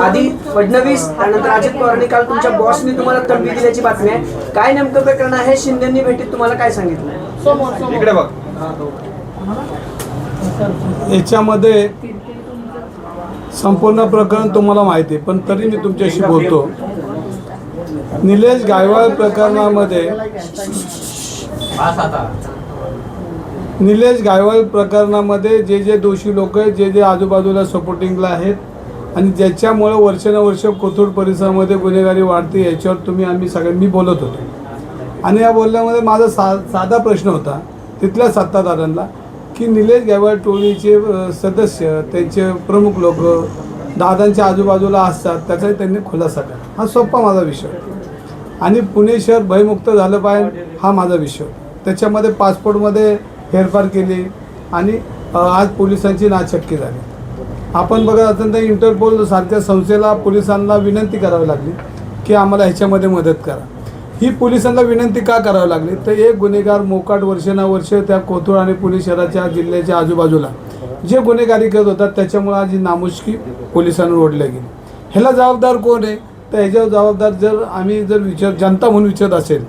आधी फडणवीस त्यानंतर अजित पवारांनी काल तुमच्या बॉसनी तुम्हाला तंबी दिल्याची बातमी आहे. काय नेमकं प्रकरण आहे? शिंदेनी भेटीत तुम्हाला काय सांगितलं इकडे बघ. याच्यामध्ये संपूर्ण प्रकरण तुम्हाला माहिती आहे पण तरी मी तुमच्याशी बोलतो. निलेश गायवाळ प्रकरणामध्ये निलेश गायवाळ प्रकरणामध्ये जे जे दोषी लोक आहेत जे जे आजूबाजूला सपोर्टिंगला आहेत आणि ज्याच्यामुळं वर्षानुवर्ष कोथरूड परिसरामध्ये गुन्हेगारी वाढते याच्यावर तुम्ही आम्ही सगळे मी बोलत होतो. आणि या बोलण्यामध्ये माझा सा साधा प्रश्न होता तिथल्या सत्ताधाऱ्यांना की निलेश गायवाळ टोळीचे सदस्य त्यांचे प्रमुख लोक दादांच्या आजूबाजूला असतात त्याचाही त्यांनी खुलासा करा. हा सोपा माझा विषय आणि पुणे शहर भयमुक्त झालं पाहिजे हा माझा विषय त्याच्यामध्ये पासपोर्टमध्ये फेरफार केली आणि आज पोलिसांची नाचक्की झाली. आपण बघत असेल तर इंटरपोल सारख्या संस्थेला पोलिसांना विनंती करावी लागली की आम्हाला ह्याच्यामध्ये मदत करा. ही पोलिसांना विनंती का करावी लागली? तर एक गुन्हेगार मोकाट वर्षानुवर्ष त्या कोथरूड आणि पुणे शहराच्या जिल्ह्याच्या आजूबाजूला जे गुन्हेगारी करत होतात त्याच्यामुळे आज ही नामुष्की पोलिसांवर ओढल्या गेली. ह्याला जबाबदार कोण आहे? तर ह्याच्यावर जबाबदार जर आम्ही जर विचार जनता म्हणून विचारत असेल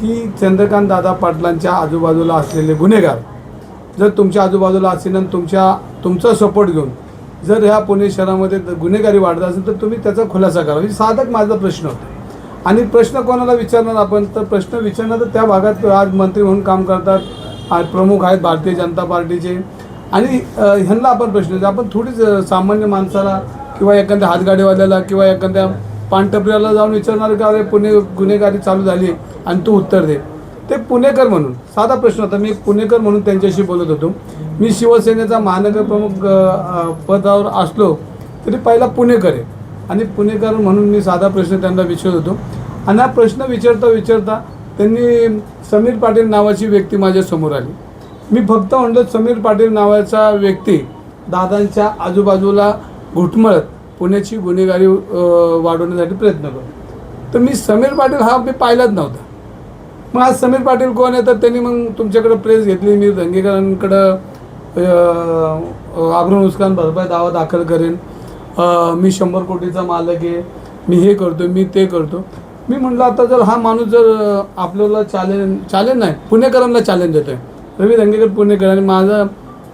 की चंद्रकांत दादा पाटलांच्या आजूबाजूला असलेले गुन्हेगार जर तुमच्या आजूबाजूला असेल आणि तुमच्या तुमचा सपोर्ट घेऊन जर ह्या पुणे शहरामध्ये गुन्हेगारी वाढत असेल तर तुम्ही त्याचा खुलासा करा. म्हणजे साधक माझा प्रश्न होता. आणि प्रश्न कोणाला विचारणार आपण? तर प्रश्न विचारणार तर त्या भागात आज मंत्री म्हणून काम करतात. आज प्रमुख आहेत भारतीय जनता पार्टीचे. आणि ह्यांना आपण प्रश्न आपण थोडीच सामान्य माणसाला किंवा एखाद्या हातगाडीवाल्याला किंवा एखाद्या पानटपऱ्याला जाऊन विचारणार का अरे पुणे गुन्हेगारी चालू झाली आणि तू उत्तर दे. ते पुणेकर म्हणून साधा प्रश्न होता मी पुणेकर म्हणून त्यांच्याशी बोलत होतो. मी शिवसेनेचा महानगर प्रमुख पदावर असलो तरी पहिला पुणेकर आहे. आणि पुणेकर म्हणून मी साधा प्रश्न त्यांना विचारत होतो. आणि हा प्रश्न विचारता विचारता त्यांनी समीर पाटील नावाची व्यक्ती माझ्यासमोर आली. मी फक्त म्हणलं समीर पाटील नावाचा व्यक्ती दादांच्या आजूबाजूला घुटमळत पुण्याची गुन्हेगारी वाढवण्यासाठी प्रयत्न करतो. तर मी समीर पाटील हा मी पाहिलाच नव्हता. मग आज समीर पाटील कोण आहे तर त्यांनी मग तुमच्याकडे प्रेस घेतली. मी दंगेकरांकडं आग्रह नुकसान भरपाई दावा दाखल करेन. मी शंभर कोटीचा मालक आहे. मी हे करतो मी ते करतो. मी म्हटलं आता जर हा माणूस जर आपल्याला चॅलेंज चॅलेंज नाही पुणेकरांना चॅलेंज देतोय. रवी दंगेकर पुणेकर आणि माझा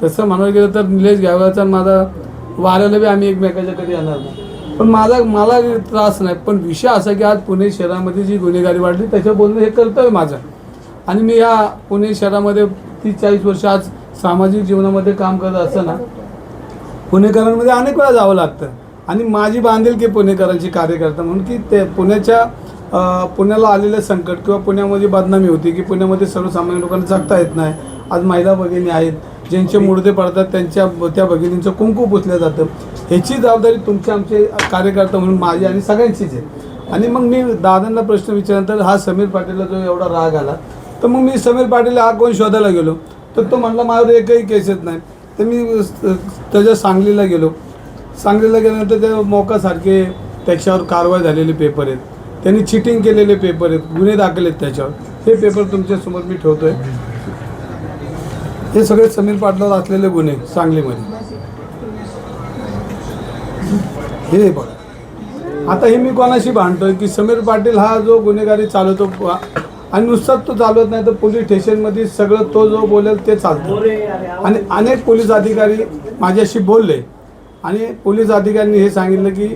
तसं म्हणायला गेलं तर निलेश घ्यावाचा माझा वाऱ्याला बी आम्ही एकमेकाच्या कधी येणार नाही. पण माझा मला त्रास नाही. पण विषय असा की आज पुणे शहरामध्ये जी गुन्हेगारी वाढली त्याच्या बोलणं हे कर्तव्य माझं. आणि मी या पुणे शहरामध्ये तीस चाळीस वर्ष आज सामाजिक जीवनामध्ये काम करत असताना पुणेकरांमध्ये अनेक वेळा जावं लागतं. आणि माझी बांधिलकी पुणेकरांची कार्यकर्ता म्हणून की ते पुण्याच्या पुण्याला आलेलं संकट किंवा पुण्यामध्ये बदनामी होती की पुण्यामध्ये सर्वसामान्य लोकांना जगता येत नाही. आज महिला भगिनी आहेत. ज्यांचे मुडदे पडतात त्यांच्या त्या भगिनींचं कुंकू पुसलं जातं. ह्याची जबाबदारी तुमचे आमचे कार्यकर्ता म्हणून माझी आणि सगळ्यांचीच आहे. आणि मग मी दादांना प्रश्न विचारल्यानंतर हा समीर पाटीलला जो एवढा राग आला तर मग मी समीर पाटील हा कोण शोधायला गेलो? तर तो म्हणला माझ्यावर एकही केस येत नाही. तर मी त्याच्या सांगलीला गेलो. सांगलीला गेल्यानंतर त्या मोकासारखे त्याच्यावर कारवाई झालेले पेपर आहेत. त्यांनी चिटिंग केलेले पेपर आहेत गुन्हे दाखल आहेत त्याच्यावर. हे पेपर तुमच्यासमोर मी ठेवतोय. हे सगळे समीर पाटलावर असलेले गुन्हे सांगलीमध्ये. हे बघा. आता हे मी कोणाशी भांडतोय की समीर पाटील हा जो गुन्हेगारी चालवतो आणि नुसताच तो चालवत नाही तर पोलीस स्टेशनमध्ये सगळं तो जो बोलेल ते चालतो. आणि अनेक पोलीस अधिकारी माझ्याशी बोलले आणि पोलीस अधिकाऱ्यांनी हे सांगितलं की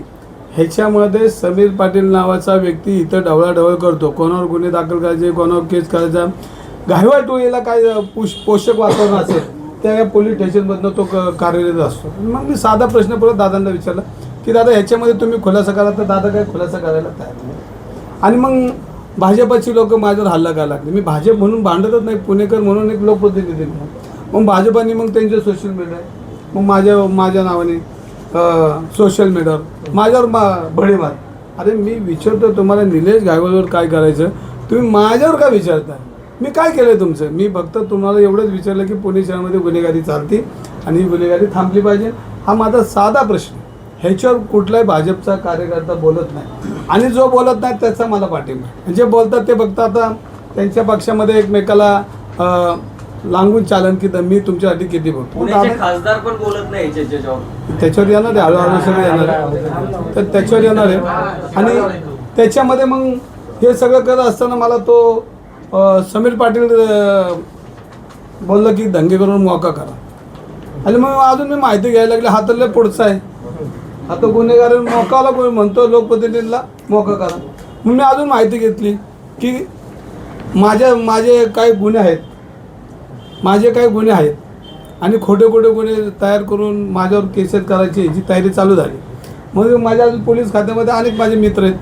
ह्याच्यामध्ये समीर पाटील नावाचा व्यक्ती इथं ढवळाढवळ करतो. कोणावर गुन्हे दाखल करायचे कोणावर केस करायचा गायवाळ टोळीला काय पुष पोषक वातावरण असेल त्या पोलीस स्टेशनमधनं तो क- कार्यरत असतो. मग मी साधा प्रश्न परत दादांना विचारला की दादा ह्याच्यामध्ये तुम्ही खुलासा करा तर दादा काय खुलासा करायला तयार नाही. आणि मग भाजपाची लोक माझ्यावर हल्ला करायला लागले. मी भाजप म्हणून भांडतच नाही पुणेकर म्हणून एक लोकप्रतिनिधी मग भाजपाने मग त्यांचे सोशल मीडिया मग माझ्या माझ्या नावाने सोशल मीडियावर माझ्यावर मा बडे मार. अरे मी विचारतो तुम्हाला निलेश गायवलवर काय करायचं? तुम्ही माझ्यावर का विचारता मी काय केलं तुमचं? मी फक्त तुम्हाला एवढंच विचारलं की पुणे शहरामध्ये गुन्हेगारी चालते आणि ही गुन्हेगारी थांबली पाहिजे. हा माझा साधा प्रश्न. ह्याच्यावर कुठलाही भाजपचा कार्यकर्ता बोलत नाही. आणि जो बोलत नाही त्याचा मला पाठिंबा आहे. जे बोलतात ते फक्त आता त्यांच्या पक्षामध्ये एकमेकाला अ, लांबून चालन की मी तुमच्यासाठी किती बोलतो. खासदार पण बोलत नाही याच्यावर. त्याच्यावर येणार आहे. हळूहळू सगळं येणार आहे. तर त्याच्यावर येणार आहे. आणि त्याच्यामध्ये मग हे सगळं करत असताना मला तो समीर पाटील बोललं की दंगे करून मोका करा. आणि मग अजून मी माहिती घ्यायला लागली हा तर लय पुढचा आहे. आता गुन्हेगार मोकाला कोणी म्हणतो लोकप्रतिनिधीला मोका करा. मग मी अजून माहिती घेतली की माझ्या माझे काही गुन्हे आहेत. माझे काही गुन्हे आहेत. आणि खोटे खोटे गुन्हे तयार करून माझ्यावर केसेस करायची जी तयारी चालू झाली. मग माझ्या अजून पोलीस खात्यामध्ये अनेक माझे मित्र आहेत.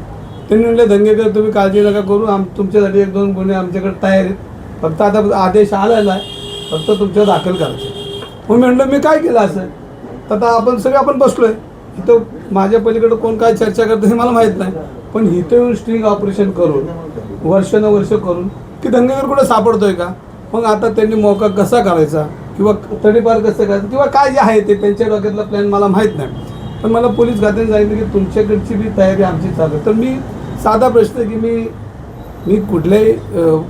त्यांनी म्हणले धंगेकर तुम्ही काळजी नका करू. आम तुमच्यासाठी एक दोन गुन्हे आमच्याकडे तयार आहेत. फक्त आता आदेश आलेला आहे. फक्त तुमच्यावर दाखल करायचं मग मी म्हणलं मी काय केलं असं? तर आता आपण सगळे आपण बसलो आहे इथं माझ्या पलीकडं कोण काय चर्चा करतं हे मला माहीत नाही. पण इथं येऊन स्ट्रिंग ऑपरेशन करून वर्षानुवर्ष करून की धंगेकर कुठं सापडतोय का? मग आता त्यांनी मोका कसा करायचा? किंवा तडीपार कसं करायचं? किंवा काय जे आहे ते? त्यांच्या डोक्यातला प्लॅन मला माहीत नाही. पण मला पोलीस खात्याने सांगितलं की तुमच्याकडची बी तयारी आमची चालू आहे. तर मी साधा प्रश्न की मी मी कुठल्याही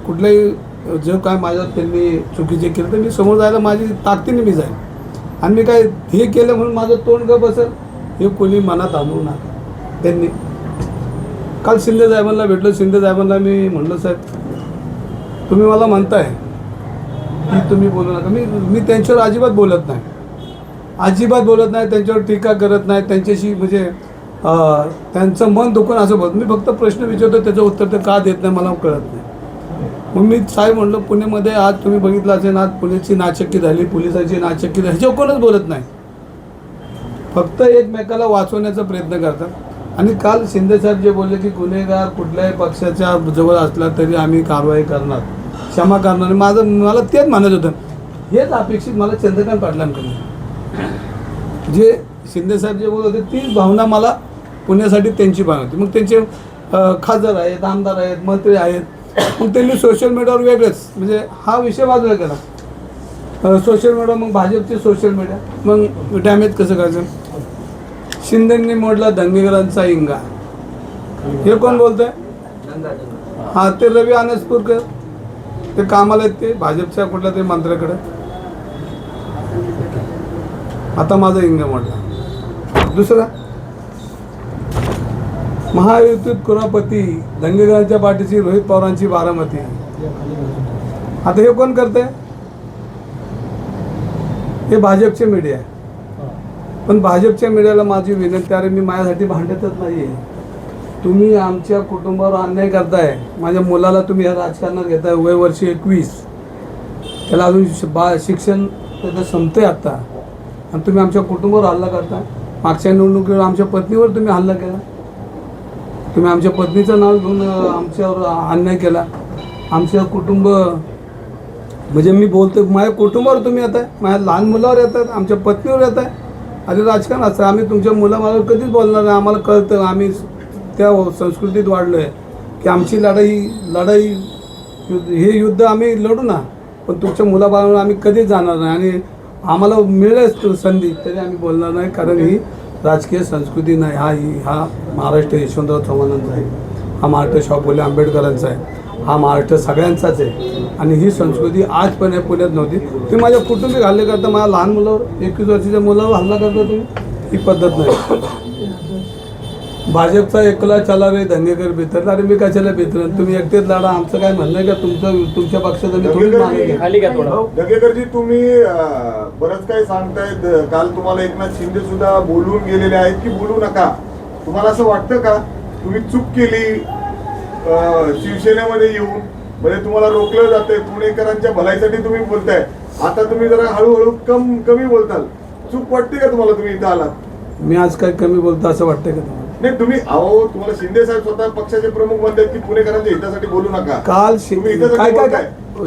कुठल्याही जे काय माझ्यावर त्यांनी चुकीचे केलं तर मी समोर जायला माझी ताकदीने मी जाईल आणि मी काय हे केलं म्हणून माझं तोंड ग बसेल हे कोणी मनात आणू नका. त्यांनी. काल शिंदे साहेबांना भेटलो शिंदे साहेबांना मी म्हणलं साहेब तुम्ही मला म्हणताय की तुम्ही बोलू नका. मी मी त्यांच्यावर अजिबात बोलत नाही. अजिबात बोलत नाही त्यांच्यावर टीका करत नाही त्यांच्याशी म्हणजे त्यांचं मन दुखून असं बोलत मी फक्त प्रश्न विचारतो त्याचं उत्तर ते का देत नाही मला कळत नाही. मग मी साहेब म्हणलं पुण्यामध्ये आज तुम्ही बघितलं असेल आज पुण्याची नाचक्की झाली पोलिसाची नाचक्की झाली ह्याच्यावर कोणच बोलत नाही. फक्त एकमेकाला वाचवण्याचा प्रयत्न करतात. आणि काल शिंदे साहेब जे बोलले की गुन्हेगार कुठल्याही पक्षाच्या जवळ असला तरी आम्ही कारवाई करणार. क्षमा करणार. माझं मला तेच मानत होतं. हेच अपेक्षित मला चंद्रकांत पाटलांकडून. जे शिंदे साहेब जे बोलत होते तीच भावना मला पुण्यासाठी त्यांची भावना होती. मग त्यांचे खासदार आहेत आमदार आहेत मंत्री आहेत. मग त्यांनी सोशल मीडियावर वेगळंच म्हणजे हा विषय बाजूला केला सोशल मीडिया मग भाजपचे सोशल मीडिया मग डॅमेज कसं करायचं? शिंदेंनी मोडला दंगेकरांचा इंगा. हे कोण बोलतंय? हा ते रवी आनसपूरकर ते कामाला आहेत ते भाजपच्या कुठल्या तरी मंत्र्याकडे. आता माझा इंगा मोडला. दुसरा? महायुतीत कुरापती दंगेकरांच्या पाठीची रोहित पवारांची बारामती. आता हे कोण करते हे भाजपचे मीडिया आहे. पण भाजपच्या मीडियाला माझी विनंती अरे मी माझ्यासाठी भांडतच नाही आहे तुम्ही आमच्या कुटुंबावर अन्याय करताय. माझ्या मुलाला तुम्ही ह्या राजकारणात घेताय. वय वर्ष एकवीस. त्याला अजून बा शिक्षण त्याचं संपतंय आत्ता आणि तुम्ही आमच्या कुटुंबावर हल्ला करताय. मागच्या निवडणुकीवर आमच्या पत्नीवर तुम्ही हल्ला केला. तुम्ही आमच्या पत्नीचं नाव घेऊन आमच्यावर अन्याय केला. आमचं कुटुंब म्हणजे मी बोलतो माझ्या कुटुंबावर तुम्ही येत आहे माझ्या लहान मुलावर येतात आमच्या पत्नीवर येत आहे आणि राजकारण असं आम्ही तुमच्या मुलामाला कधीच बोलणार नाही. आम्हाला कळतं आम्ही त्या संस्कृतीत वाढलो आहे की आमची लढाई लढाई युद्ध- हे युद्ध आम्ही लढू ना पण तुमच्या मुलाबाळांवर आम्ही कधीच जाणार नाही. आणि आम्हाला मिळेलच संधी तरी आम्ही बोलणार नाही कारण ही राजकीय संस्कृती नाही हा ही हा महाराष्ट्र यशवंतराव चव्हाणांचा आहे. हा महाराष्ट्र शाहू फुले आंबेडकरांचा आहे. हा महाराष्ट्र सगळ्यांचाच आहे. आणि ही संस्कृती आज पण या पुण्यात नव्हती. तुम्ही माझ्या कुटुंबी हल्ले करता माझ्या लहान मुलावर एकवीस वर्षाच्या मुलावर हल्ला करता तुम्ही? ही पद्धत नाही. भाजपचा एकला चला रे धंगेकर बेतर अरे मी कशाला बेतर तुम्ही एकटेच लढा. आमचं काय म्हणणं आहे का? तुमचं तुमच्या पक्षाचं मी थोडी मागे घ्या खाली घ्या थोडं. दगेकरजी तुम्ही अं, बरंच काही सांगतायत. काल तुम्हाला एकनाथ शिंदे सुद्धा बोलून गेलेले आहेत की बोलू नका. तुम्हाला असं वाटतं का? तुम्ही चूक केली अं, शिवसेनेमध्ये येऊन. म्हणजे तुम्हाला रोखलं जातंय. पुणेकरांच्या भलाईसाठी तुम्ही बोलताय. आता तुम्ही जरा हळूहळू कम कमी बोलताल. चूक वाटते का तुम्हाला तुम्ही इथं आलात? मी आज काय कमी बोलतो असं वाटतं का तुम्हाला? नाही तुम्ही अहो तुम्हाला शिंदे साहेब स्वतः पक्षाचे प्रमुख म्हणतात की पुणेकरांच्या हितासाठी बोलू नका. काल शि- तुम्ही इथं काय काय. काय?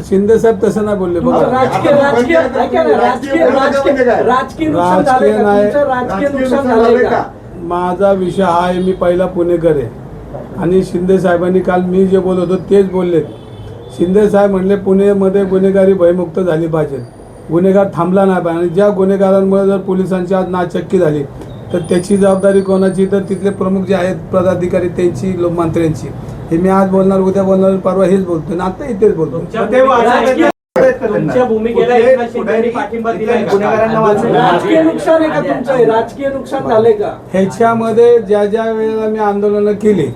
शिंदे साहेब तसं नाही बोलले बघा. राजकीय राजकीय ऐका ना, राजकीय राजकीय राजकीय नुकसान झालंय का? राजकीय तुमचं राजकीय राजकीय नुकसान नुकसान झालंय झालंय का? का? माझा विषय हा आहे मी पहिला पुणेकर आहे. आणि शिंदे साहेबांनी काल मी जे बोलत होतो तेच बोलले शिंदे साहेब म्हणले पुणेमध्ये गुन्हेगारी भयमुक्त झाली पाहिजे. गुन्हेगार थांबला नाही पाहिजे. आणि ज्या गुन्हेगारांमुळे जर पोलिसांची आज नाचक्की झाली तर त्याची जबाबदारी कोणाची? तर तिथले प्रमुख जे आहेत पदाधिकारी त्यांची लो- मंत्र्यांची. हे मी आज बोलणार उद्या बोलणार परवा हेच बोलतो आणि आता इथेच बोलतो राजकीय नुकसान आहे का तुमचं? राजकीय नुकसान झालंय का? ह्याच्यामध्ये ज्या ज्या वेळेला मी आंदोलनं केली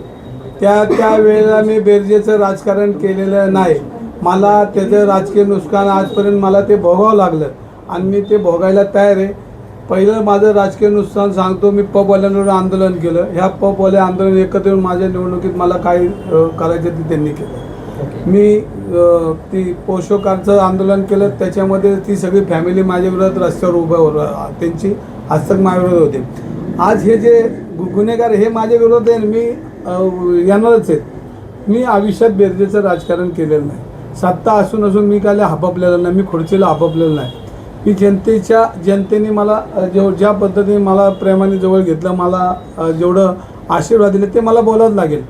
त्या त्या वेळेला मी बेरजेचं राजकारण केलेलं नाही. मला त्याचं राजकीय नुकसान आजपर्यंत मला ते भोगावं लागलं. आणि मी ते भोगायला तयार आहे. पहिलं माझं राजकीय नुकसान सांगतो मी पबवाल्यांवर आंदोलन केलं. ह्या पबवाले आंदोलन एकत्र येऊन माझ्या निवडणुकीत मला काय करायचं ते त्यांनी केलं. मी ती पोषकांचं आंदोलन केलं त्याच्यामध्ये ती सगळी फॅमिली माझ्या विरोधात रस्त्यावर उभं होतं त्यांची हस्तक माझ्या विरोधात होते. आज हे जे गुन्हेगार हे माझ्या विरोधात आहे मी येणारच आहेत. मी आयुष्यात बेरजेचं राजकारण केलेलं नाही. सत्ता असून असून मी काय हापापलेलं नाही मी खुर्चीला हापापलेलं नाही. मी जनतेच्या जनतेने मला जेव ज्या पद्धतीने मला प्रेमाने जवळ घेतलं मला जेवढं आशीर्वाद दिले ते मला बोलावंच लागेल.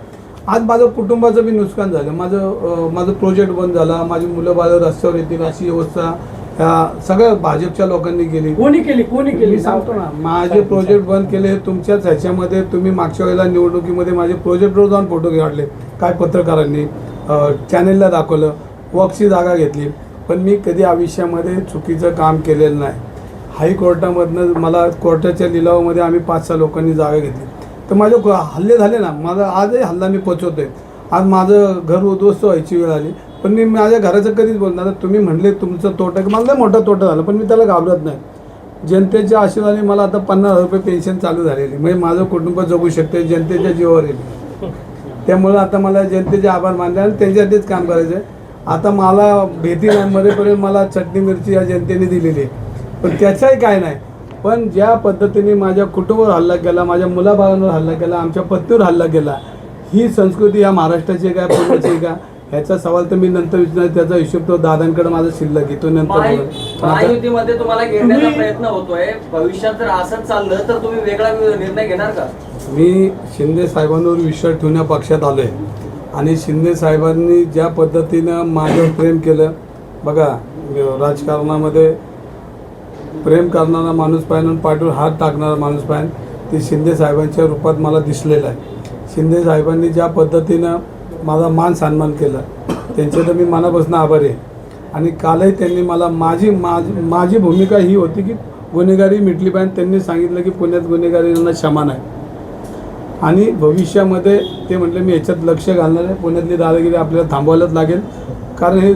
आज माझं कुटुंबाचं बी नुकसान झालं. माझं माझं प्रोजेक्ट बंद झाला. माझी मुलं बाळं रस्त्यावर येतील अशी व्यवस्था ह्या सगळ्या भाजपच्या लोकांनी केली. कोणी केली? कोणी केली? सांगतो ना माझे प्रोजेक्ट बंद केले तुमच्याच ह्याच्यामध्ये तुम्ही मागच्या वेळेला निवडणुकीमध्ये माझे प्रोजेक्टवर जाऊन फोटो काढले. काय पत्रकारांनी चॅनेलला दाखवलं वक्सची जागा घेतली. पण मी कधी आयुष्यामध्ये चुकीचं काम केलेलं नाही. हायकोर्टामधनं मला कोर्टाच्या लिलावामध्ये आम्ही पाच सहा लोकांनी जागा घेतली. तर माझे हल्ले झाले ना. माझा आजही हल्ला मी पोचवतोय. आज माझं घर उद्ध्वस्त व्हायची वेळ आली. पण मी माझ्या घराचं कधीच बोलणार तुम्ही म्हणले तुमचं तोटा मला लय मोठा तोटा झाला पण मी त्याला घाबरत नाही. जनतेच्या आशीर्वादाने मला आता पन्नास हजार रुपये पेन्शन चालू झालेली. म्हणजे माझं कुटुंब जगू शकते जनतेच्या जीवावर येईल. त्यामुळं आता मला जनतेचे आभार मानले आणि त्यांच्यासाठीच काम करायचं आहे आता मला भीती नाही मरेपर्यंत मला चटणी मिरची या जनतेने दिलेली आहे. पण त्याचाही काय नाही. पण ज्या पद्धतीने माझ्या कुटुंबावर हल्ला केला माझ्या मुलाबाळांवर हल्ला केला आमच्या पत्नीवर हल्ला केला ही संस्कृती या महाराष्ट्राची आहे का आहे का? ह्याचा सवाल तर मी नंतर विचारणार त्याचा हिशोब तो दादांकडे माझा शिल्लक आहे तो नंतर महायुतीमध्ये तुम्हाला घेण्याचा प्रयत्न होतोय. भविष्यात जर असंच चाललं तर तुम्ही वेगळा निर्णय घेणार का? मी शिंदे साहेबांवर विश्वास ठेवण्या पक्षात आलो आहे आणि शिंदे साहेबांनी ज्या पद्धतीनं माझ्यावर प्रेम केलं बघा राजकारणामध्ये प्रेम करणारा माणूस पाहिजे पाठीवर हात टाकणारा माणूस पाहिजे ते शिंदे साहेबांच्या रूपात मला दिसलेलं आहे. शिंदे साहेबांनी ज्या पद्धतीनं माझा मान सन्मान केला त्यांचे तर मी मनापासून आभारी आहे. आणि कालही त्यांनी मला माझी माझी माझी भूमिका ही होती की गुन्हेगारी मिटली पाहिजे त्यांनी सांगितलं की पुण्यात गुन्हेगारींना क्षमा नाही. आणि भविष्यामध्ये ते म्हटले मी याच्यात लक्ष घालणार आहे. पुण्यातली दादागिरी आपल्याला थांबवायलाच लागेल. कारण हे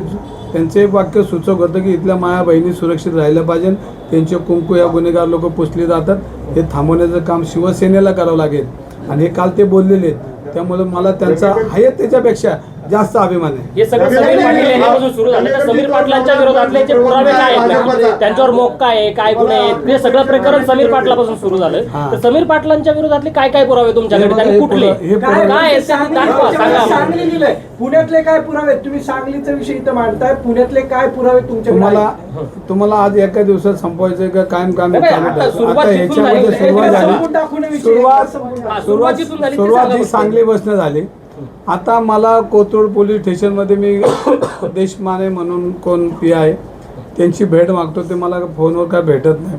त्यांचे एक वाक्य सूचक होतं की इथल्या माया बहिणी सुरक्षित राहिल्या पाहिजे. त्यांचे कुंकू या गुन्हेगार लोक पुसले जातात. हे थांबवण्याचं काम शिवसेनेला करावं लागेल. आणि हे काल ते बोललेले आहेत. त्यामुळे मला त्यांचा आहे त्याच्यापेक्षा जास्त अभिमान आहे हे सगळं समीर पाटील यांच्यापासून सुरू झालं तर समीर पाटलांच्या विरोधातले जे पुरावे काय आहेत त्यांच्यावर मोक्का आहे काय गुन्हे आहेत ते सगळं प्रकरण समीर पाटलापासून सुरू झालं हा. तर समीर पाटलांच्या विरोधातले काय काय पुरावे तुमच्याकडे हे हे कुठले पुरा- हे काय काय आहे ते सांगली- दाखवा, सांगा आम्हाला. सांगली दिलंय पुण्यातले काय पुरावे? तुम्ही सांगलीचा विषय इथं मांडताय पुण्यातले काय पुरावे तुमच्याकडे तुम्हाला आहेत? तुम्हाला आज एका दिवसात संपवायचं का कायम काम नाही, चालू आता ठेवायचं? सुरुवात आता जिथून ह्याच्यामध्ये झाली, सुरुवात एकदा संपून झाली टाकून विषय, सुरुवात एकदा संपून टाकून. हा, सुरुवात जिथून झाली ते सुरुवात सांगा ही बरं. सांगली बसणं झाली आता मला कोथरूड पोलीस स्टेशनमध्ये मी देशमाने म्हणून कोण पी आहे त्यांची भेट मागतो ते मला फोनवर काय भेटत नाही.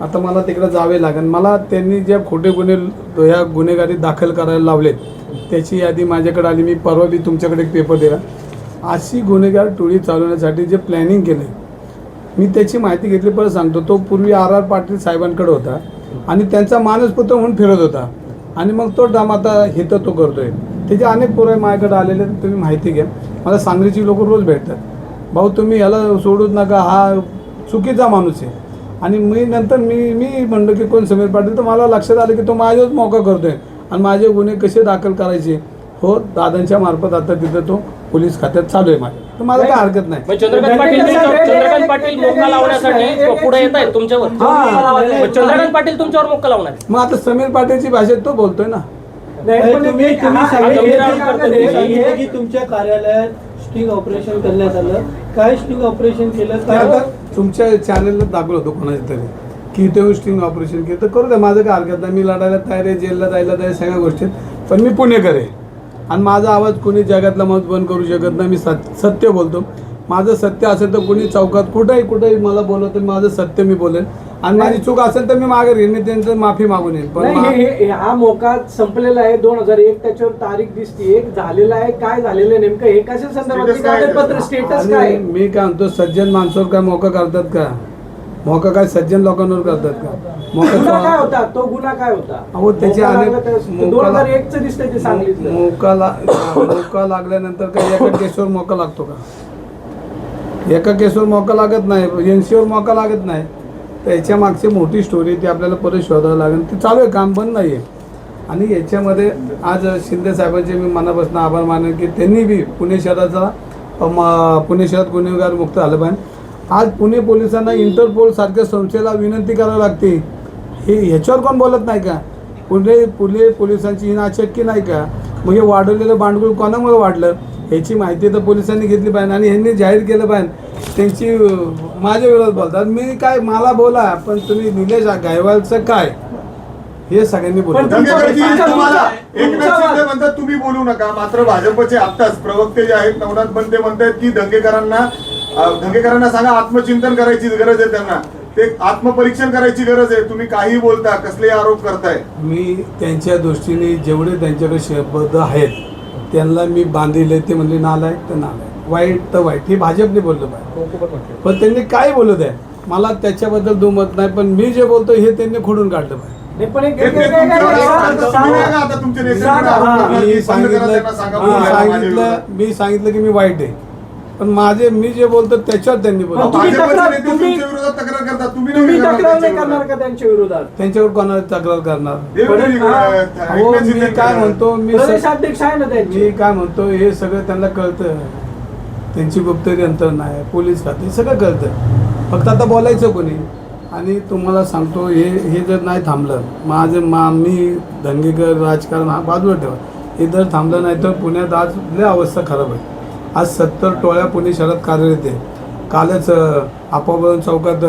आता मला तिकडे जावे लागेल. मला त्यांनी ज्या खोटे गुन्हे ह्या गुन्हेगारी दाखल करायला लावलेत त्याची यादी माझ्याकडे आली. मी परवा बी तुमच्याकडे एक पेपर दिला. अशी गुन्हेगार टोळी चालवण्यासाठी जे प्लॅनिंग केलं मी त्याची माहिती घेतली परत सांगतो. तो पूर्वी आर आर पाटील साहेबांकडे होता आणि त्यांचा मानसपुत्र म्हणून फिरत होता. आणि मग तो डाम आता हित तो करतोय. त्याचे अनेक पुरावे माझ्याकडे आलेले आहेत, तुम्ही माहिती घ्या. मला सांगलीची लोक रोज भेटतात. भाऊ तुम्ही याला सोडूच नका हा चुकीचा माणूस आहे. आणि मी नंतर मी मी म्हणलो की कोण समीर पाटील तर मला लक्षात आलं की तो माझ्याच मौका करतोय. आणि माझे गुन्हे कसे दाखल करायचे? हो दादांच्या मार्फत आता तिथं तो पोलीस खात्यात चालू आहे माझ्या. तर मला काय हरकत नाही. मग चंद्रकांत पाटील तुमच्या- चंद्रकांत पाटील मोक्का लावण्यासाठी पुढे येत आहेत तुमच्यावर. हा. मग चंद्रकांत पाटील तुमच्यावर मोक्का लावणार. मग आता समीर पाटीलची भाषेत तो बोलतोय ना. नाही, पण तुम्ही एक- तुम्ही हा- सांगितलं की- तुम्ही हा- सांगितलं की तुमच्या कार्यालयात स्टिंग ऑपरेशन करण्यात आलं. काय स्टिंग ऑपरेशन केलं? ते काय आता तुमच्या चॅनलला दाखवलं होतं कोणाच्या तरी की इथे स्टिंग ऑपरेशन केलं. तर करू द्या माझं काय हरकत नाही. मी लढायला तयार आहे जेलला जायला तयार आहे, सगळ्या गोष्टीत पण मी पुणेकर आहे. आणि माझा आवाज कोणी जगातला मत बंद करू शकत नाही मी सत सत्य बोलतो. माझं सत्य असेल तर कोणी चौकात कुठंही कुठंही मला बोलवतं माझं सत्य मी बोलेन. आणि माझी चूक असेल तर मी मागे घेईन मी त्यांचं माफी मागून येईन. पण नाही मा- हे- हे हा मोका संपलेला आहे दोन हजार एक. त्याच्यावर तारीख दिसते. एक झालेला आहे. काय झालेलं आहे नेमकं? हे कशा संदर्भात? Status काय आहे कागदपत्र? स्टेटस काय आणि आहे? मी काय म्हणतो सज्जन माणसावर काय मोका करतात का? मोका काय सज्जन लोकांवर करतात का? गुन्हा काय मोका होता? तो गुन्हा काय होता? अहो त्याचे मोका अनेक दोन मोकाला- हजार एक च दिसतंय ते सांगितलं. मोका ला- मोका लागल्यानंतर काही एका केसवर मोका लागतो का? एका केसवर मोका लागत नाही. एनसीवर मोका लागत नाही. तर याच्या मागची मोठी स्टोरी ती आपल्याला परत शोधावं लागेल. ती चालू आहे काम बंद नाही आहे आणि याच्यामध्ये आज शिंदे साहेबांचे मी मनापासून आभार मानेन की त्यांनी बी पुणे शहराचा म- पुणे शहरात गुन्हेगार मुक्त झालं पाहिजे. आज पुणे पोलिसांना इंटरपोल सारख्या संस्थेला विनंती करावी लागते. हे ह्याच्यावर कोण बोलत नाही का? पुणे पुणे पोलिसांची ही नाचक्की नाही का? मग हे वाढवलेलं भांडगुळ कोणामुळे वाढलं? ह्याची माहिती तर पोलिसांनी घेतली पाहिजे आणि ह्यांनी जाहीर केलं पाहिजे. त्यांची माझ्या विरोधात बोलतात. मी काय मला बोला पण तुम्ही निलेश गायवालचं काय? हे सगळ्यांनी म्हणतात तुम्ही बोलू नका. मात्र भाजपचे आत्ताच प्रवक्ते जे आहेत नवनाथ बंदे म्हणतात की दंगेकरांना दंगेकरांना सांगा आत्मचिंतन करायची गरज आहे त्यांना. ते आत्मपरीक्षण करायची गरज आहे. तुम्ही काही बोलता कसले आरोप करताय. मी त्यांच्या दृष्टीने जेवढे त्यांच्याकडे शब्द आहेत त्यांना मी बांधिले ते म्हणजे नालायक तर नालायक वाईट तर वाईट. हे भाजपने बोललं पाहिजे. पण त्यांनी काय बोलत आहे मला त्याच्याबद्दल दुमत नाही पण मी जे बोलतो हे त्यांनी खोडून काढलं पाहिजे. हे- हे हा. मी सांगितलं. मी सांगितलं की मी वाईट आहे. पण माझे मी जे बोलतो त्याच्यावर त्यांनी बोलतो. तुम्ही भाजपचे तक्रार- नेते तुम्ही- तुमच्या विरोधात तक्रार करतात तुम्ही तुम्ही नाही करणार तक्रार नाही त्यांच्या करणार विरोधात. का त्यांच्या विरोधात? त्यांच्यावर कोणाला तक्रार करणार? हे वेगळी हा. हो मी शिंदे काय म्हणतो मी स- प्रदेशाध्यक्ष आहे ना त्यांचे. मी काय म्हणतो हे सगळं त्यांना कळतं. त्यांची गुप्तरी यंत्रणा आहे पोलीस खाते सगळं कळतं. फक्त आता बोलायचं कोणी? आणि तुम्हाला सांगतो हे हे जर नाही थांबलं माझं मा मी दंगेकर राजकारण हा बाजूला ठेवा. हे जर थांबलं नाही तर पुण्यात आज लय अवस्था खराब आहे. आज सत्तर टोळ्या पुणे शहरात कार्यरत आहे. कालच अं, चौकात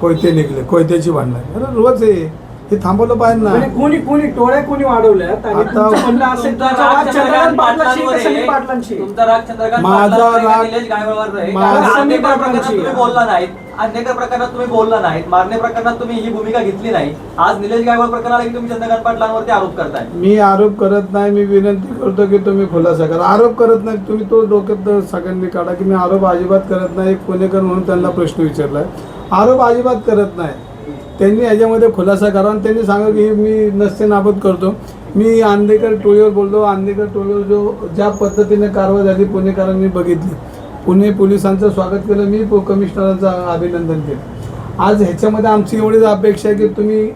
कोयते निघले. कोयत्याची भांडणं. रोज आहे हे थांबवलं पाहिजे म्हणजे ना कोणी कोणी टोळ्या कोणी वाढवल्यात आणि आता- तुमचं म्हणणं असेल तुमचा तुमचा राग वाद चंद्रकांत चंद्रकांत पाटलांशी का पाटलांवर समीर आहे. पाटलांशी? तुमचा राग चंद्रकांत माझा पाटलांवर आहे, राग- निलेश गायकवाडवर आहे. माझा- कारण अन्यकर प्रकरणात पाटलांशी. तुम्ही बोलला नाहीत. अन्यकर प्रकरणात तुम्ही बोलला नाहीत. मारणे प्रकरणात तुम्ही ही भूमिका घेतली नाही. आज निलेश गायकवाड प्रकरणाला तुम्ही चंद्रकांत पाटलांवरती आरोप करताय. मी आरोप करत नाही. मी विनंती करतो की तुम्ही खुलासा करा. आरोप करत नाही. तुम्ही तो डोक्यात सगळ्यांनी काढा की मी आरोप अजिबात करत नाही. एक पुणेकर म्हणून त्यांना प्रश्न विचारलाय. आरोप अजिबात करत नाही. त्यांनी याच्यामध्ये खुलासा करा. आणि त्यांनी सांगा की मी नसते नाबद करतो. मी आंदेकर टोळीवर बोलतो आंदेकर टोळीवर जो ज्या पद्धतीने कारवाई झाली पुणेकरांनी बघितली. पुणे पोलिसांचं स्वागत केलं. मी पो- कमिशनरांचं अभिनंदन केलं. आज ह्याच्यामध्ये आमची एवढीच अपेक्षा आहे की तुम्ही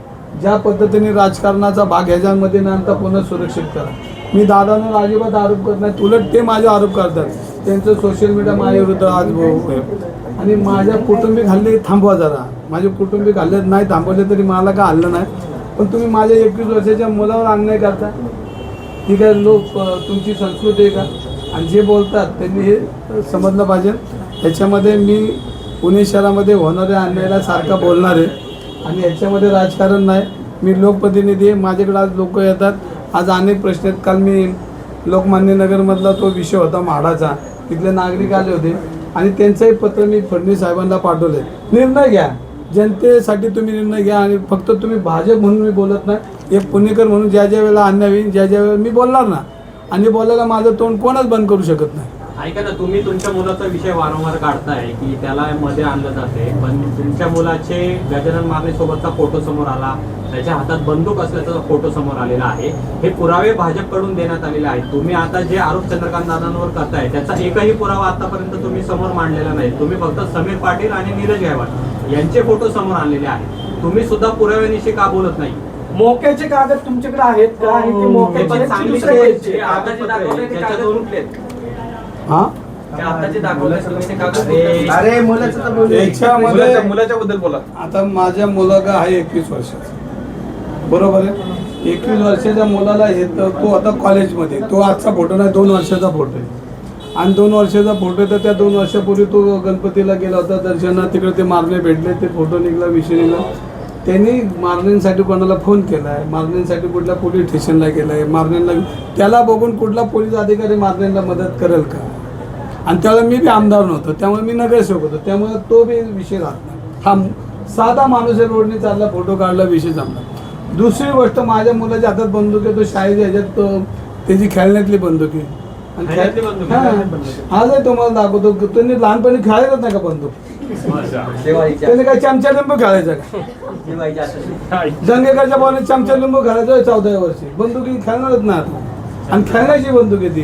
ज्या पद्धतीने राजकारणाचा भाग ह्याच्यामध्ये न आणता पुन्हा सुरक्षित करा. मी दादांवर अजिबात आरोप करत नाही. उलट ते माझे आरोप करतात. त्यांचं सोशल मीडिया माझ्याविरुद्ध आज आणि माझ्या कुटुंबी हल्ले थांबवा जरा. माझे कुटुंबिक हल्ले नाही थांबवले तरी मला काय हल्लं नाही. पण तुम्ही माझ्या एकवीस वर्षाच्या मुलावर अन्याय करता. ठीक काय लोक तुमची संस्कृती आहे का? आणि जे बोलतात त्यांनी हे समजलं पाहिजे. त्याच्यामध्ये मी पुणे शहरामध्ये होणाऱ्या अन्यायाला सारखा बोलणार आहे. आणि याच्यामध्ये राजकारण नाही. मी लोकप्रतिनिधी आहे. माझ्याकडे आज लोक येतात. आज अनेक प्रश्न आहेत. काल मी लोकमान्य नगरमधला तो विषय होता म्हाडाचा. तिथले नागरिक आले होते. आणि त्यांचंही पत्र मी फडणवीस साहेबांना पाठवले निर्णय घ्या. जनतेसाठी तुम्ही निर्णय घ्या आणि फक्त तुम्ही भाजप म्हणून मी बोलत नाही. एक पुणेकर म्हणून ज्या ज्या वेळेला अन्याय होईल ज्या ज्या वेळेला मी बोलणार ना आणि बोलायला माझं तोंड कोणच बंद करू शकत नाही. ऐका ना तुम्ही तुमच्या मुलाचा विषय वारंवार काढताय की त्याला मध्ये आणलं जाते पण तुमच्या मुलाचे गजानन माने सोबतचा फोटो समोर आला त्याच्या हातात बंदूक असल्याचा फोटो समोर आलेला आहे. हे पुरावे भाजपकडून देण्यात आलेले आहेत. तुम्ही आता जे आरोप चंद्रकांत दादांवर करताय त्याचा एकही पुरावा आतापर्यंत तुम्ही समोर मांडलेला नाही. तुम्ही फक्त समीर पाटील आणि नीरज गायवाड यांचे फोटो समोर आणलेले आहेत. तुम्ही सुद्धा पुराव्यानिशी का बोलत नाही? मोक्याचे कागद तुमच्याकडे आहेत का? आणि ते हे मोक्याचे पण सांगली? जे आता जे दाखवले ते कागद कुठले हा? आता जे ते कागद? अरे मुलाचं तर बोलू. याच्यामध्ये मुलाच्या बद्दल बोला. आता माझ्या मुलगा आहे एकवीस वर्षाचा. बरोबर आहे? एकवीस वर्षाच्या मुलाला हे तर तो आता कॉलेजमध्ये तो आजचा फोटो नाही दोन वर्षाचा फोटो आहे. आणि दोन वर्षाचा फोटो तर त्या दोन वर्षापूर्वी तो गणपतीला गेला होता दर्शनात तिकडे ते मारणे भेटले ते फोटो निघला विषय निघला. त्यांनी मारण्यांसाठी कोणाला फोन केला आहे? मारण्यांसाठी कुठल्या पोलीस स्टेशनला गेला आहे? मारण्यांना त्याला बघून कुठला पोलीस अधिकारी मारण्यांना मदत करेल का? आणि त्याला मी बी आमदार नव्हतो त्यामुळे मी नगरसेवक होतो त्यामुळे तो बी विषय राहत नाही. हा साधा माणूस आहे रोडने चालला फोटो काढला विषय जमला दुसरी गोष्ट माझ्या मुलाच्या हातात बंदूक आहे तो शाळेच्या ह्याच्यात त्याची खेळण्यातली बंदूक आहे. हा. आजही तुम्हाला दाखवतो. की त्यांनी लहानपणी खेळायलाच नाही का बंदूक त्याने काय चमचा लिंबू खेळायचा का. दंगेकरच्या बॉलने चमचा लिंबू खेळायचो चौदा वर्षी. बंदुकी खेळणारच ना आणि खेळण्याची बंदूक आहे ती.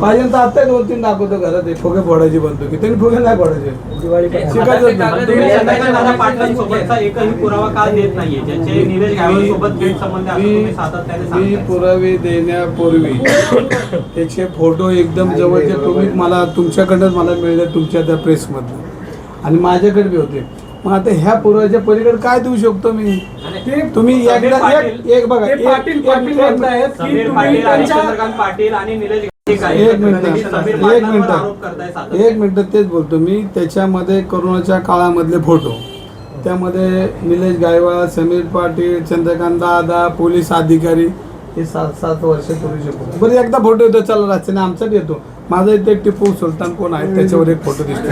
पाहिजे तर आता दोन तीन दाखवतो घरात. आहे फुगे फोडायची बंदूक आहे त्यांनी फुगे नाही फोडायचे. नाही. तुम्ही पाटलांसोबतचा एकही पुरावा का देत नाहीये. ज्याचे निलेश गायकवाड सोबत थेट संबंध आहे असं तुम्ही सातत्याने मी सांगताय. पुरावे देण्यापूर्वी त्याचे फोटो एकदम जवळचे तुम्ही मला तुमच्याकडनंच मला मिळले तुमच्या त्या प्रेसमधनं. आणि माझ्याकडे बी होते. मग आता ह्या पुराव्याच्या पलीकडे काय देऊ शकतो मी? ते तुम्ही समीर एकदा एक पाटील- एक बघा ते एक- पाटील एक- पाटील एक- म्हणतायत की समीर तुम्ही पाटील आणि त्यांच्या- चंद्रकांत पाटील आणि निलेश. एक मिनिट एक पाटलांवर आरोप करताय मिनिट. एक मिनिट तेच बोलतो. मी त्याच्यामध्ये कोरोनाच्या काळामधले फोटो. त्यामध्ये निलेश गायकवाड समीर पाटील चंद्रकांत दादा पोलीस अधिकारी. हे सात सात वर्ष करू शकतो बरं एकदा फोटो येतो. चला रस्त्याने आमचा बी येतो. माझा इथे टिपू सुलतान कोण आहे? त्याच्यावर एक फोटो दिसतो.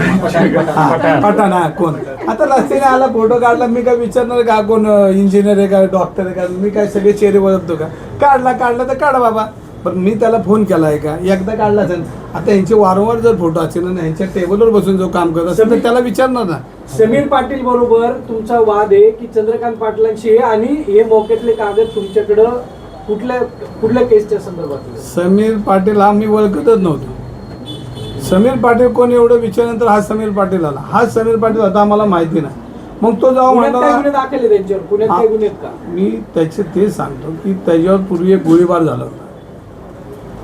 पठाण हा कोण? आता रस्त्याने आला फोटो काढला. मी काय विचारणार का? कोण इंजिनियर आहे का? डॉक्टर आहे का? मी काय सगळे चेहरे ओळखतो का? काढला काढला तर काढा बाबा. पण मी त्याला फोन केला आहे का? एकदा काढला असेल. आता यांचे वारंवार जर फोटो असेल ना यांच्या टेबलवर बसून जो काम करत असेल तर त्याला विचारणार ना. समीर पाटील बरोबर तुमचा वाद आहे की चंद्रकांत पाटलांशी आहे आणि हे मोक्यातले कागद तुमच्याकडं कुठल्या कुठल्या केसच्या संदर्भात समीर पाटील हा मी ओळखतच नव्हतो. समीर पाटील कोण एवढं विचारल्यानंतर हा समीर पाटील आला. हा समीर पाटील होता आम्हाला माहिती नाही. मग तो म्हणला आहेत का? मी त्याचे ते सांगतो की त्याच्यावर पूर्वी एक गोळीबार झाला होता.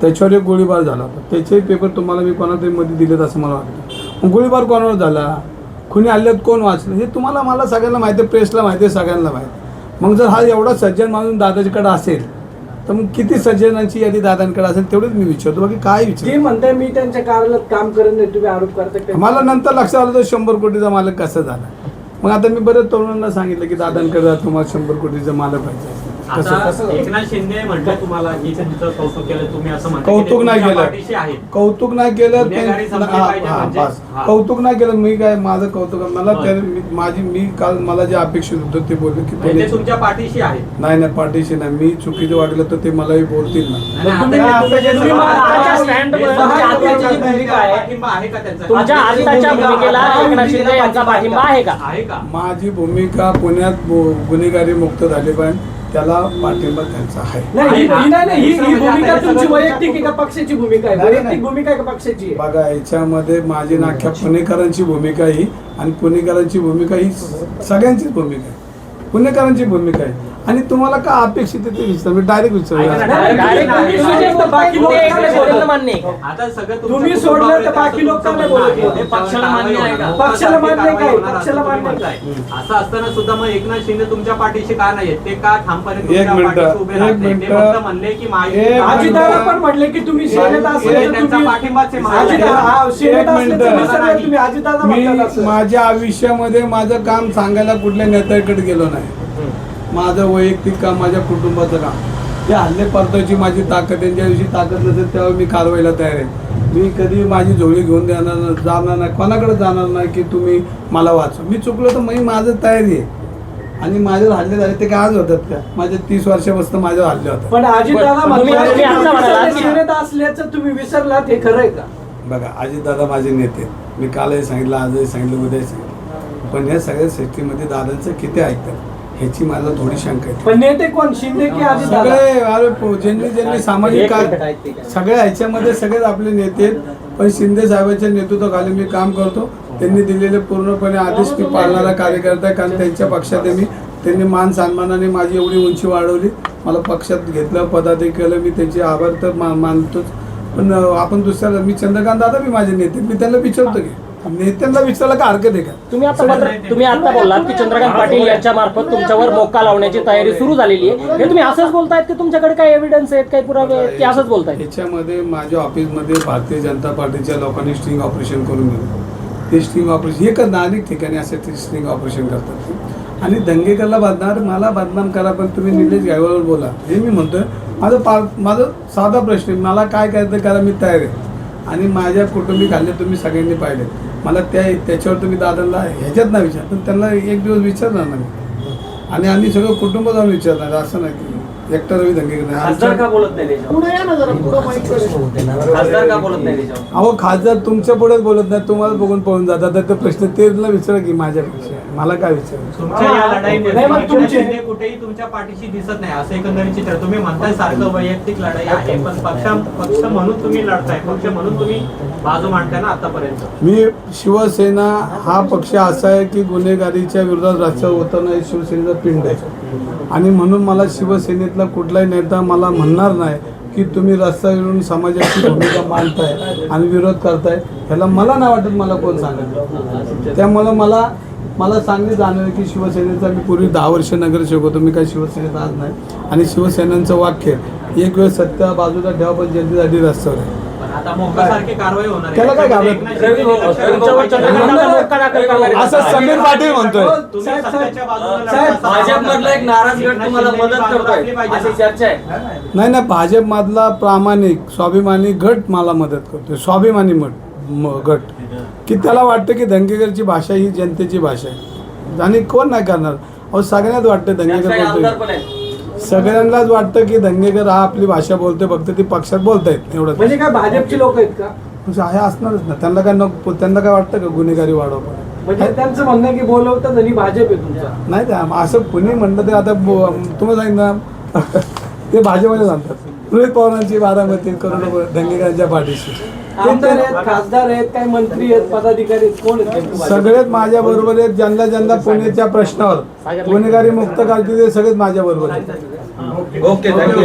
त्याच्यावर एक गोळीबार झाला. होता त्याचे पेपर तुम्हाला मी कोणातरी मध्ये दिलेत असं मला वाटतं. मग गोळीबार कोणावर झाला? कुणी हल्ल्यात कोण वाचलं? हे तुम्हाला मला सगळ्यांना माहिती आहे प्रेसला माहिती आहे सगळ्यांना माहिती मग जर हा एवढा सज्जन माणूस दादाजीकडे असेल तर मग किती सज्जनांची यादी दादांकडे असेल तेवढंच मी विचारतो. बाकी काय ते विचार म्हणताय मी त्यांच्या कार्यालयात काम करत नाही तुम्ही आरोप करता मला नंतर लक्षात आलं तर शंभर कोटीचा मालक कसा झाला? मग आता मी बरेच तरुणांना सांगितलं की दादांकडे तुम्हाला शंभर कोटीचा मालक पाहिजे आता एकनाथ शिंदे म्हटलं तुम्हाला की तुमचं कौतुक केलं तुम्ही असं म्हणता कौतुक नाही केलं. कौतुक नाही केलं हा, हा. हा. कौतुक नाही केलं मी काय माझं कौतुक मला माझी मी काल मला जे अपेक्षित होतं ते बोलले की म्हणजे तुमच्या पाठीशी आहेत नाही नाही पाठीशी नाही. मी चुकीचं वाटलं तर ते मलाही बोलतील ना. आहे- आहे त्यांचा? आहे आहे माझी भूमिका पुण्यात गुन्हेगारी मुक्त झाली पाहिजे त्याला पाठिंबा त्यांचा आहे. नाही ही- ही नाही नाही, ही ही आता भूमिका हे तुमची सगळं वैयक्तिक आहे का पक्षाची भूमिका आहे नाही, नाही. वैयक्तिक भूमिका आहे का पक्षाची आहे. बघा याच्यामध्ये माझी नाख्या पुणेकरांची भूमिका ही आणि पुणेकरांची भूमिका ही सगळ्यांचीच भूमिका आहे. पुणेकरांची भूमिका आहे. आणि तुम्हाला का अपेक्षित आहे ते विचार मी डायरेक्ट विचार नाही, काय? आता सगळं तुमच्या तुम्ही सोडलं तर बाकी असं लोक का तुमचं नाही म्हणणं बोलत? पक्षाला मान्य आहे का? पक्षाला मान्य काय? पक्षाला मान्य. म्हणताय. असं असताना सुद्धा मग एकनाथ शिंदे तुमच्या पाठीशी का नाहीयेत ते का ठामपणे एक मिनिटं, नाही? म्हणले की अजितदादा पण म्हटले की तुम्ही सेनेत त्यांचा पाठिंबाच हा, मी. माझ्या आयुष्यामध्ये माझं काम सांगायला कुठल्या नेत्याकडे गेलो नाही माझं वैयक्तिक काम माझ्या कुटुंबाचं काम. त्या हल्ले परताची माझी ताकद आहे. ज्या दिवशी ताकद नसेल तेव्हा मी कारवाईला तयार आहे. मी कधी माझी झोळी घेऊन देणार न- जाणार नाही कोणाकडे जाणार नाही की तुम्ही मला वाचवा. मी चुकलो तर मी माझं तयारी आहे. आणि माझ्यावर हल्ले झाले ते काय आज होतात का? माझ्या तीस वर्षापासून माझ्यावर हल्ले होतात. पण अजितदादा असल्याचं तुम्ही विसरलात हे खरं आहे का? बघा अजितदादा माझे नेते आहेत. मी कालही सांगितलं आजही सांगितलं उद्याही सांगितलं. पण ह्या सगळ्या सिस्टीममध्ये दादांचं किती ऐकतात? ह्याची मला थोडी शंका आहे. पण नेते कोण? शिंदे की अजितदादा सगळे अरे पो- ज्यांनी ज्यांनी सामाजिक काय? सगळ्या ह्याच्यामध्ये सगळेच आपले नेते आहेत. पण शिंदे साहेबांच्या नेतृत्वाखाली मी काम करतो. त्यांनी दिलेले पूर्णपणे आदेश मी पाळणारा कार्यकर्ता आहे. कारण त्यांच्या पक्षात आहे मी. त्यांनी मान सन्मानाने माझी एवढी उंची वाढवली. मला पक्षात घेतलं पदाधिक केलं. मी त्यांचे आभार तर मा मानतोच. पण अं, आपण दुसऱ्याला मी चंद्रकांत दादा मी माझे नेते. मी त्यांना विचारतो की नेत्यांना विचारायला का हरकत आहे का? तुम्ही आता पत्र तुम्ही आता बोललात की चंद्रकांत पाटील यांच्या मार्फत तुमच्यावर मोका लावण्याची तयारी सुरू झालेली आहे. हे तुम्ही असंच बोलतायत की तुमच्याकडे काही एव्हिडन्स आहेत काही पुरावे आहेत की असंच बोलतायत? याच्यामध्ये माझ्या ऑफिसमध्ये भारतीय जनता पार्टीच्या लोकांनी स्ट्रिंग ऑपरेशन करून दिलं. ते स्ट्रिंग ऑपरेशन हे करणार अनेक ठिकाणी असे ते स्ट्रिंग ऑपरेशन करतात. आणि दंगेकरला बदनार मला बदनाम करा पण तुम्ही निलेश गायकवाडवर बोला. हे मी म्हणतोय. माझं पा माझं साधा प्रश्न आहे. मला काय करायचं करा मी तयार आहे. आणि माझ्या कुटुंबिक हल्ले तुम्ही सगळ्यांनी पाहिले. मला त्या त्याच्यावर तुम्ही दादांना ह्याच्यात नाही विचार पण त्यांना एक दिवस विचारणार ना आणि आम्ही सगळं कुटुंब जाऊन विचारणार असं नाही. की एकटा रवी नाही खासदार का आमच्या- बोलत नाही त्याच्यावर? खासदार का बोलत नाही त्याच्यावर? अहो खासदार तुमच्या पुढेच बोलत नाही तुम्हाला बघून पळून जातात. तर ते प्रश्न तेला विचारा की माझ्यापेक्षा. मला काय विचार तुमच्या या नाही, मग तुमचे- शिंदे कुठेही तुमच्या पाठीशी दिसत नाही. असं एकंदरीत चित्र. तुम्ही म्हणताय सारखं वैयक्तिक लढाई आहे पण पक्ष पक्ष म्हणून तुम्ही लढताय. पक्ष म्हणून तुम्ही बाजू मांडताय ना आतापर्यंत. मी शिवसेना हा पक्ष असा आहे की गुन्हेगारीच्या विरोधात रस्त्यावर होताना हे शिवसेनेचा पिंड आहे. आणि म्हणून मला शिवसेनेतला कुठलाही नेता मला म्हणणार नाही की तुम्ही रस्ता येऊन समाजाची भूमिका मांडताय आणि विरोध करताय. ह्याला मला नाही वाटत मला कोण सांगत त्यामुळं मला मला चांगली जाणार आहे की शिवसेनेचा मी पूर्वी दहा वर्ष नगरसेवक होतो मी काही शिवसेनेत आज नाही. आणि शिवसेनांचं वाक्य एक वेळ सत्य बाजूला ठेवा पण जनतेसाठी रस्त्यावर आहे. त्याला काय घाबरत? असं समीर पाटील म्हणतोय. भाजपमधला एक नाराज गट तुम्हाला मदत करतोय अशी. चर्चा आहे. नाही नाही. भाजपमधला प्रामाणिक स्वाभिमानी गट मला मदत करतो स्वाभिमानी मठ गट. की त्याला वाटतं की दंगेकरची भाषा ही जनतेची भाषा आहे. आणि कोण नाही करणार? अहो सगळ्यात वाटतं दंगेकर सगळ्यांनाच वाटतं की दंगेकर हा आपली भाषा बोलतोय फक्त ती पक्षात बोलतायत एवढं म्हणजे काय भाजपची लोक आहेत का? म्हणजे आहे असणारच ना. त्यांना काय नको त्यांना काय वाटतं का गुन्हेगारी वाढव म्हणजे त्यांचं म्हणणं आहे की बोलवतात आणि भाजप आहे तुमचा. नाही त्या असं कुणी म्हणलं ते आता बो- तुम्हाला सांगितलं ते भाजपमध्ये सांगतात. रोहित पवारांची बारामती करोड दंगेकरांच्या पाठीशी. आमदार आहेत खासदार आहेत काही मंत्री आहेत पदाधिकारी आहेत कोण आहेत? सगळेच माझ्या बरोबर आहेत ज्यांना ज्यांना पुण्याच्या प्रश्नावर. गुन्हेगारी मुक्त करतील ते सगळेच माझ्या बरोबर आहेत. Okay thank you.